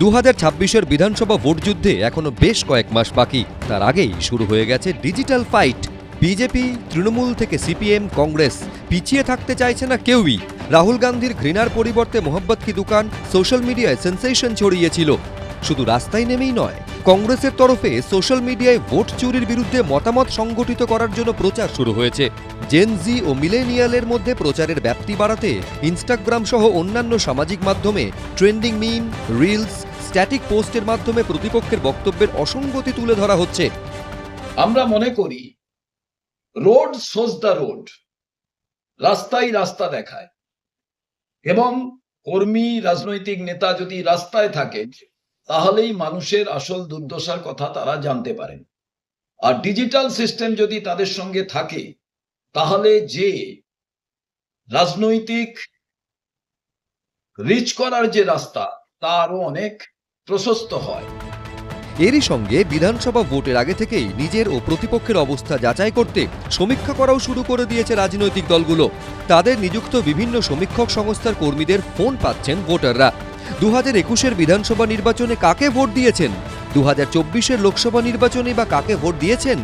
দু হাজার ছাব্বিশের বিধানসভা ভোট যুদ্ধে এখনও বেশ কয়েক মাস বাকি। তার আগেই শুরু হয়ে গেছে ডিজিটাল ফাইট। বিজেপি, তৃণমূল থেকে সিপিএম, কংগ্রেস পিছিয়ে থাকতে চাইছে না কেউই। রাহুল গান্ধীর ঘৃণার পরিবর্তে মোহাম্মদ কি দোকান সোশ্যাল মিডিয়ায় সেন্সেশন ছড়িয়েছিল। শুধু রাস্তায় নেমেই নয়, কংগ্রেসের তরফে সোশ্যাল মিডিয়ায় ভোট চুরির বিরুদ্ধে মতামত সংগঠিত করার জন্য প্রচার শুরু হয়েছে। জেনজি ও মিলেনিয়ালের মধ্যে প্রচারের ব্যাপ্তি বাড়াতে ইনস্টাগ্রাম সহ অন্যান্য সামাজিক মাধ্যমে ট্রেন্ডিং মিম, রিলস স্ট্যাটিক পোস্টের মাধ্যমে প্রতিপক্ষের বক্তব্যের অসঙ্গতি তুলে ধরা হচ্ছে। আমরা মনে করি, রোড সোজ দ্য রোড রাস্তাই রাস্তা দেখায়। এবং কর্মী, রাজনৈতিক নেতা যদি রাস্তায় থাকে তাহলেই মানুষের আসল দুর্দশার কথা তারা জানতে পারেন। আর ডিজিটাল সিস্টেম যদি তাদের সঙ্গে থাকে, তাহলে যে রাজনৈতিক রিচ করার যে রাস্তা তা আরও অনেক প্রশস্ত হয়। এরই সঙ্গে বিধানসভা ভোটের আগে থেকেই নিজের ও প্রতিপক্ষের অবস্থা যাচাই করতে সমীক্ষা করাও শুরু করে দিয়েছে রাজনৈতিক দলগুলো। তাদের নিযুক্ত বিভিন্ন সমীক্ষক সংস্থার কর্মীদের ফোন পাচ্ছেন ভোটাররা। দু হাজার একুশের বিধানসভা নির্বাচনে কাকে ভোট দিয়েছেন? দু হাজার চব্বিশের লোকসভা নির্বাচনে বা কাকে ভোট দিয়েছেন?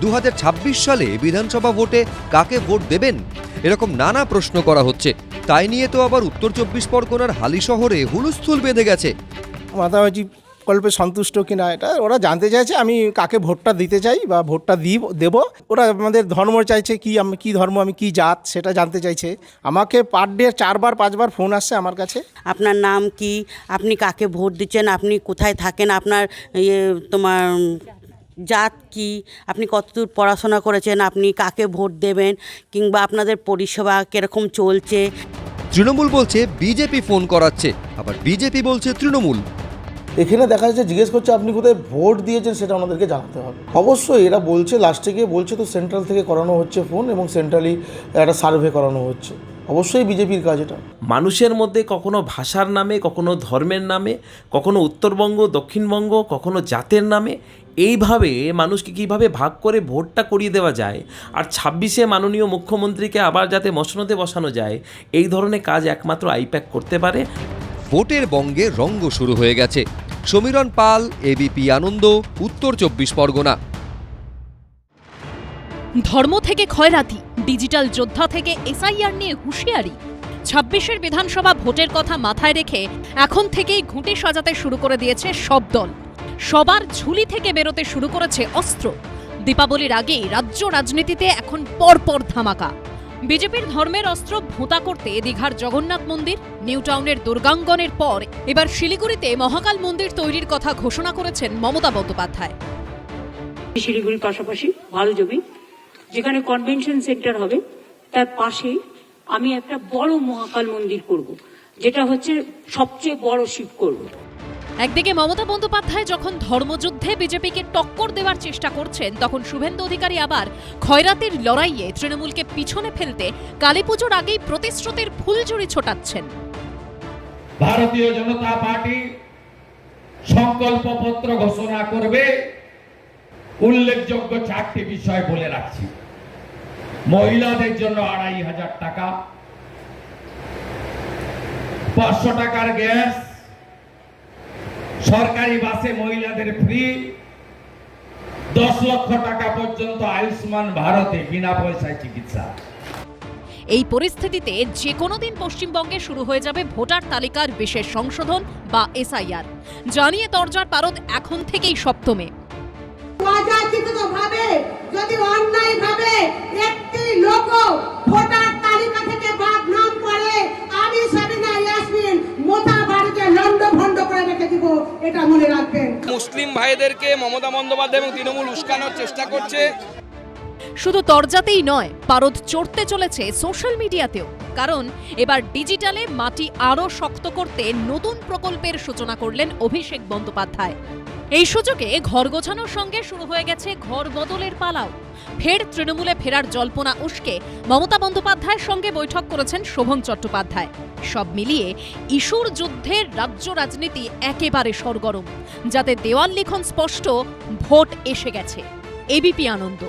দু হাজার ছাব্বিশ সালে বিধানসভা ভোটে কাকে ভোট দেবেন? এরকম নানা প্রশ্ন করা হচ্ছে। তাই নিয়ে তো আবার উত্তর চব্বিশ পরগনার হালি শহরে হুলুস্থুল বেঁধে গেছে। মাতামাজি কল্পে সন্তুষ্ট কিনা এটা ওরা জানতে চাইছে আমি কাকে ভোটটা দিতে চাই বা ভোটটা দিব দেব। ওরা আমাদের ধর্ম চাইছে কি আমি কি ধর্ম আমি কি জাত সেটা জানতে চাইছে। আমাকে পার ডে চারবার পাঁচবার ফোন আসছে আমার কাছে। আপনার নাম কি? আপনি কাকে ভোট দিচ্ছেন? আপনি কোথায় থাকেন? আপনার ইয়ে তোমার জাত কি? আপনি কতদূর পড়াশোনা করেছেন? আপনি কাকে ভোট দেবেন? কিংবা আপনাদের পরিষেবা কীরকম চলছে? তৃণমূল বলছে বিজেপি ফোন করাচ্ছে। আবার বিজেপি বলছে তৃণমূল। এখানে দেখা যাচ্ছে জিজ্ঞেস করছে আপনি কোথায় ভোট দিয়েছেন সেটা ওনাদেরকে জানাতে হবে। অবশ্যই এরা বলছে লাস্টে গিয়ে বলছে তো সেন্ট্রাল থেকে করানো হচ্ছে ফোন এবং সেন্ট্রালি একটা সার্ভে করানো হচ্ছে। অবশ্যই বিজেপির কাজ এটা। মানুষের মধ্যে কখনো ভাষার নামে কখনো ধর্মের নামে কখনো উত্তরবঙ্গ দক্ষিণবঙ্গ কখনো জাতের নামে এইভাবে মানুষকে কীভাবে ভাগ করে ভোটটা করিয়ে দেওয়া যায় আর ছাব্বিশে মাননীয় মুখ্যমন্ত্রীকে আবার যাতে মসনদে বসানো যায় এই ধরনের কাজ একমাত্র আইপ্যাক করতে পারে। ভোটের বঙ্গে রঙ্গ শুরু হয়ে গেছে। সমীরণ পাল এবিপি আনন্দ, উত্তর চব্বিশ পরগনা। ধর্ম থেকে খয়রাতি ডিজিটাল যোদ্ধা থেকে এসআইআর নিয়ে হুঁশিয়ারি। ছাব্বিশের বিধানসভা ভোটের কথা মাথায় রেখে এখন থেকেই ঘুঁটে সাজাতে শুরু করে দিয়েছে সব দল। সবার ঝুলি থেকে বেরোতে শুরু করেছে অস্ত্র। দীপাবলির আগেই রাজ্য রাজনীতিতে এখন পরপর ধামাকা। বিজেপির ধর্মের অস্ত্র ভোঁতা করতে দীঘার জগন্নাথ মন্দির, নিউ টাউনের দুর্গাঙ্গনের পর এবার শিলিগুড়িতে মহাকাল মন্দির তৈরির কথা ঘোষণা করেছেন মমতা বন্দ্যোপাধ্যায়। শিলিগুড়ির পাশাপাশি ভালো জমি, যেখানে কনভেনশন সেন্টার হবে, তার পাশেই আমি একটা বড় মহাকাল মন্দির করব, যেটা হচ্ছে সবচেয়ে বড় শিব করব। একদিকে মমতা বন্দ্যোপাধ্যায় যখন ধর্মযুদ্ধে বিজেপিকে টক্কর দেওয়ার চেষ্টা করছেন, তখন শুভেন্দু অধিকারী আবার খয়রাতের লড়াইয়ে তৃণমূলকে পিছনে ফেলতে কালীপুজোর আগেই প্রতিশ্রুতির ফুলঝুরি ছোটাচ্ছেন। ভারতীয় জনতা পার্টি সংকল্পপত্র ঘোষণা করবে, উল্লেখযোগ্য চারটি বিষয় বলে রাখছি। মহিলাদের জন্য আড়াই হাজার টাকা, পাঁচশো টাকার গ্যাস সরকারি বাসে মহিলাদের ফ্রি দশ লক্ষ টাকা পর্যন্ত আয়ুষ্মান ভারতে বিনা পয়সায় চিকিৎসা। এই পরিস্থিতিতে যে কোনো দিন পশ্চিমবঙ্গে শুরু হয়ে যাবে ভোটার তালিকার বিশেষ সংশোধন বা এসআইআর। জানিয়ে তরজার পারদ এখন থেকেই সপ্তমে। যদি অন্যায় ভাবে একটি লোক ভোটার তালিকা থেকে বাদ নাম করে আমি সাবিনা ইয়াসমিন মোথা বাড়িতে লন্ড ভন্ড করে রেখে দিব এটা মনে রাখবেন। মুসলিম ভাইদেরকে মমতা বন্দ্যোপাধ্যায় এবং তৃণমূল উস্কানোর চেষ্টা করছে। শুধু দরজাতেই নয় পারদ চড়তে চলেছে সোশ্যাল মিডিয়াতেও। কারণ এবার ডিজিটালে মাটি আরও শক্ত করতে নতুন প্রকল্পের সূচনা করলেন অভিষেক বন্দ্যোপাধ্যায়। এই সুযোগে ঘর গোছানোর সঙ্গে শুরু হয়ে গেছে ঘর বদলের পালাও। ফের তৃণমূলে ফেরার জল্পনা উস্কে মমতা বন্দ্যোপাধ্যায়ের সঙ্গে বৈঠক করেছেন শোভন চট্টোপাধ্যায়। সব মিলিয়ে ইস্যুর যুদ্ধের রাজ্য রাজনীতি একেবারে সরগরম, যাতে দেওয়াল লিখন স্পষ্ট, ভোট এসে গেছে। এবিপি আনন্দ।